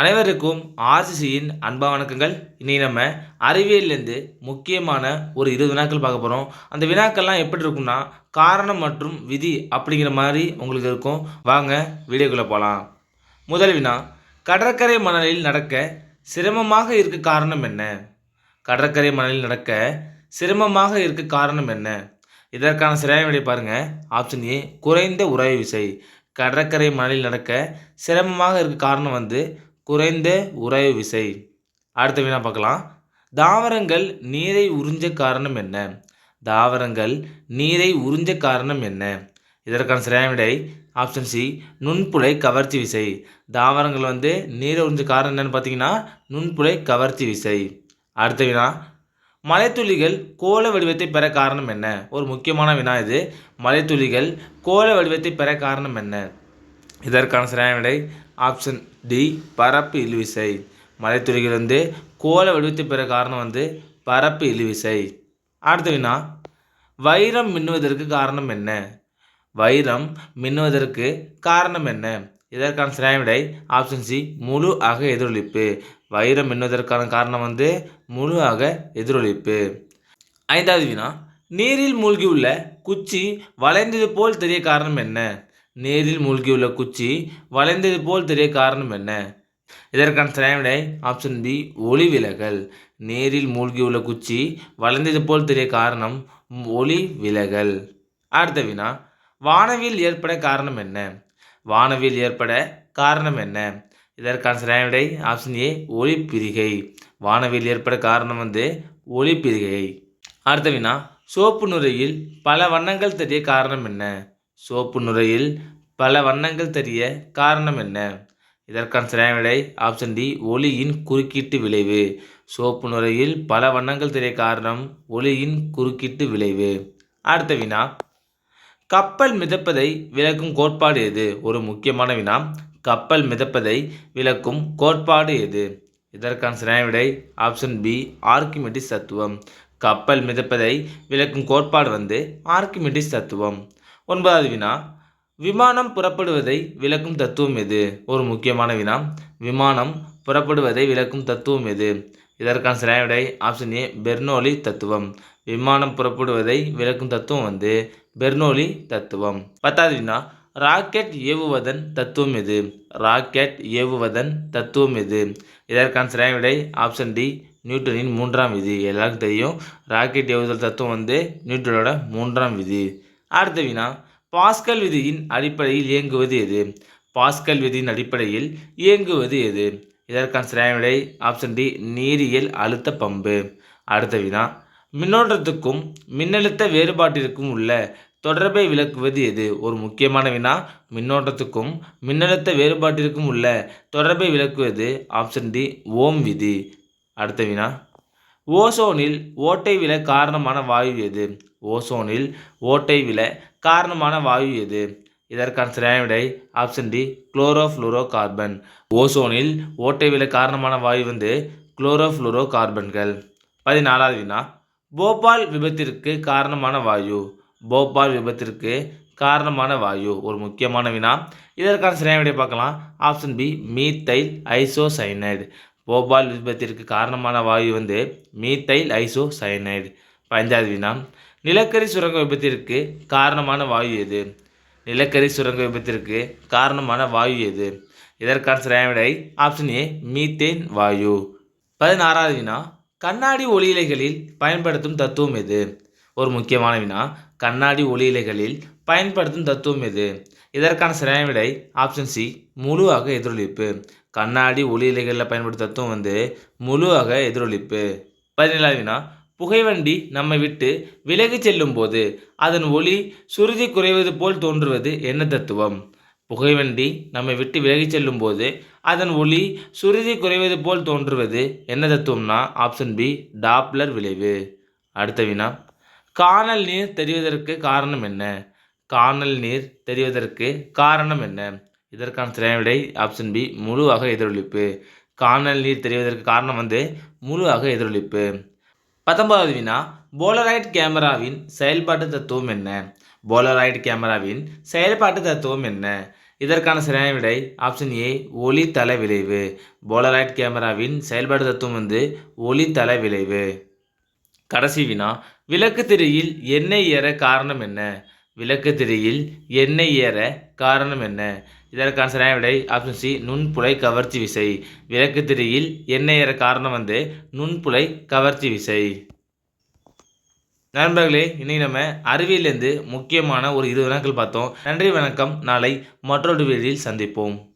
அனைவருக்கும் ஆர்சிசியின் அன்பா வணக்கங்கள். இன்றைக்கி நம்ம அறிவியல்லேருந்து முக்கியமான ஒரு இருபது வினாக்கள் பார்க்க போகிறோம் அந்த வினாக்கள்லாம் எப்படி இருக்கும்னா காரணம் மற்றும் விதி அப்படிங்கிற மாதிரி உங்களுக்கு இருக்கும். வாங்க வீடியோக்குள்ளே போகலாம் முதல் வினா கடற்கரை மணலில் நடக்க சிரமமாக இருக்க காரணம் என்ன? கடற்கரை மணலில் நடக்க சிரமமாக இருக்க காரணம் என்ன? இதற்கான சிறையான விடை பாருங்கள் ஆப்ஷன் ஏ குறைந்த உராய்வு விசை. கடற்கரை மணலில் நடக்க சிரமமாக இருக்க காரணம் வந்து குறைந்த உராய்வு விசை. அடுத்த வினா பார்க்கலாம். தாவரங்கள் நீரை உறிஞ்ச காரணம் என்ன? தாவரங்கள் நீரை உறிஞ்ச காரணம் என்ன? இதற்கான சரியான விடை ஆப்ஷன் சி நுண்புலை கவர்ச்சி விசை. தாவரங்கள் வந்து நீரை உறிஞ்ச காரணம் என்னன்னு பார்த்தீங்கன்னா நுண்புலை கவர்ச்சி விசை. அடுத்த வினா மலைத்துளிகள் கோள வடிவத்தை பெற காரணம் என்ன? ஒரு முக்கியமான வினா இது. மலைத்துளிகள் கோள வடிவத்தை பெற காரணம் என்ன? இதற்கான சரியான விடை ஆப்ஷன் டி பரப்பு இழுவிசை. மலைத்துளிகள் வந்து கோல வடிவத்தை பெற காரணம் வந்து பரப்பு இழுவிசை. அடுத்த வினா வைரம் மின்னுவதற்கு காரணம் என்ன? வைரம் மின்னுவதற்கு காரணம் என்ன? இதற்கான சிராவிடை ஆப்ஷன் சி முழு அக எதிரொலிப்பு வைரம் மின்னுவதற்கான காரணம் வந்து முழு அக எதிரொலிப்பு ஐந்தாவது வினா நீரில் மூழ்கியுள்ள குச்சி வளைந்தது போல் தெரிய காரணம் என்ன? நீரில் மூழ்கியுள்ள குச்சி வளைந்தது போல் தெரிய காரணம் என்ன? இதற்கான சரியான ஆப்ஷன் பி ஒளி விலகல். நீரில் மூழ்கியுள்ள குச்சி வளைந்தது போல் தெரிய காரணம் ஒளி விலகல். அடுத்த வினா வானவில் ஏற்பட காரணம் என்ன? வானவில் ஏற்பட காரணம் என்ன? இதற்கான சரியான விடை ஆப்ஷன் ஏ ஒளிப்பிரிகை வானவில் ஏற்பட காரணம் வந்து ஒளிப்பிரிகை அடுத்த வினா சோப்பு நுரையில் பல வண்ணங்கள் தெரிய காரணம் என்ன? சோப்பு நுரையில் பல வண்ணங்கள் தெரிய காரணம் என்ன? இதற்கான சரியான விடை ஆப்ஷன் டி ஒளியின் குறுக்கீட்டு விளைவு. சோப்பு நுரையில் பல வண்ணங்கள் தெரிய காரணம் ஒளியின் குறுக்கீட்டு விளைவு. அடுத்த வினா. கப்பல் மிதப்பதை விளக்கும் கோட்பாடு எது? ஒரு முக்கியமான வினா. கப்பல் மிதப்பதை விளக்கும் கோட்பாடு எது? இதற்கான சரியான விடை ஆப்ஷன் பி ஆர்கிமெட்டிஸ் தத்துவம். கப்பல் மிதப்பதை விளக்கும் கோட்பாடு வந்து ஆர்கிமெட்டிஸ் தத்துவம். ஒன்பதாவது வினா. விமானம் புறப்படுவதை விளக்கும் தத்துவம் எது? ஒரு முக்கியமான வினா. விமானம் புறப்படுவதை விளக்கும் தத்துவம் எது? இதற்கான சரியான ஆப்ஷன் ஏ பெர்னோலி தத்துவம். விமானம் புறப்படுவதை விளக்கும் தத்துவம் வந்து பெர்னோலி தத்துவம். பத்தாவது வினா. ராக்கெட் ஏவுவதன் தத்துவம் எது? ராக்கெட் ஏவுவதன் தத்துவம் எது? இதற்கான சரியான ஆப்ஷன் டி நியூட்டனின் மூன்றாம் விதி. எல்லாருக்கும் தெரியும் ராக்கெட் ஏவுதல் தத்துவம் வந்து நியூட்டனோட மூன்றாம் விதி. அடுத்த வினா பாஸ்கல் விதியின் அடிப்படையில் இயங்குவது எது? பாஸ்கல் விதியின் அடிப்படையில் இயங்குவது எது? இதற்கான சரியான விடை ஆப்ஷன் டி நீரியல் அழுத்த பம்பு. அடுத்த வினா மின்னோட்டத்துக்கும் மின்னழுத்த வேறுபாட்டிற்கும் உள்ள தொடர்பை விளக்குவது எது? ஒரு முக்கியமான வினா மின்னோட்டத்துக்கும் மின்னழுத்த வேறுபாட்டிற்கும் உள்ள தொடர்பை விளக்குவது ஆப்ஷன் டி ஓம் விதி. அடுத்த வினா ஓசோனில் ஓட்டை விலை காரணமான வாயு எது? ஓசோனில் ஓட்டை விலை காரணமான வாயு எது? இதற்கான சரியான விடை ஆப்ஷன் டி குளோரோஃப்ளூரோ கார்பன் ஓசோனில் ஓட்டை விலை காரணமான வாயு வந்து குளோரோஃப்ளூரோ கார்பன்கள் பதினாலாவது வினா போபால் விபத்திற்கு காரணமான வாயு. போபால் விபத்திற்கு காரணமான வாயு. ஒரு முக்கியமான வினா. இதற்கான சரியான விடை பார்க்கலாம். Option B methyl isocyanide. Bhopal விபத்திற்கு காரணமான வாயு வந்து மீத்தைல் ஐசோசைனைடு பதினஞ்சாவது வினா நிலக்கரி சுரங்க விபத்திற்கு காரணமான வாயு எது? நிலக்கரி சுரங்க விபத்திற்கு காரணமான வாயு எது? இதற்கான சரியான ஆப்ஷன் ஏ மீத்தேன் வாயு. பதினாறாவது வினா கண்ணாடி ஒளியிலைகளில் பயன்படுத்தும் தத்துவம் எது? ஒரு முக்கியமான வினா கண்ணாடி ஒளியிலைகளில் பயன்படுத்தும் தத்துவம் எது? இதற்கான சரியான விடை ஆப்ஷன் சி முழுவாக எதிரொலிப்பு. கண்ணாடி ஒளி இலைகளில் பயன்படுத்தும் தத்துவம் வந்து முழு அக எதிரொலிப்பு. பதினேழாவது வினா புகைவண்டி நம்மை விட்டு விலகிச் செல்லும் போது அதன் ஒளி சுருதி குறைவது போல் தோன்றுவது என்ன தத்துவம்? புகைவண்டி நம்மை விட்டு விலகிச் செல்லும் போது அதன் ஒளி சுருதி குறைவது போல் தோன்றுவது என்ன தத்துவம்னா ஆப்ஷன் பி டாப்லர் விளைவு. அடுத்த வினா காணல் நீர் தெரிவதற்கு காரணம் என்ன? காணல் நீர் தெரிவதற்கு காரணம் என்ன? இதற்கான சரியான விடை ஆப்ஷன் பி முழு அக எதிரொலிப்பு. காணல் நீர் தெரிவதற்கு காரணம் வந்து முழு அக எதிரொலிப்பு. பத்தொன்பதாவது வினா போலராய்ட் கேமராவின் செயல்பாட்டு தத்துவம் என்ன? போலராய்ட் கேமராவின் செயல்பாட்டு தத்துவம் என்ன? இதற்கான சரியான விடை ஆப்ஷன் ஏ ஒளித்தள விளைவு. போலராய்ட் கேமராவின் செயல்பாடு தத்துவம் வந்து ஒளி தள விளைவு. கடைசி வினா விளக்கு திரையில் எண்ணெய் ஏற காரணம் என்ன? விளக்கு திரியில் எண்ணெய் ஏற காரணம் என்ன? இதற்கான சரியான விடை ஆப்ஷன் சி நுண்புலை கவர்ச்சி விசை. விளக்கு திரியில் எண்ணெய் ஏற காரணம் வந்து நுண்புலை கவர்ச்சி விசை. நண்பர்களே இன்றைக்கி நம்ம அறிவியலேருந்து முக்கியமான ஒரு இருபது நாட்கள் பார்த்தோம். நன்றி வணக்கம். நாளை மற்றொரு வீடியில் சந்திப்போம்.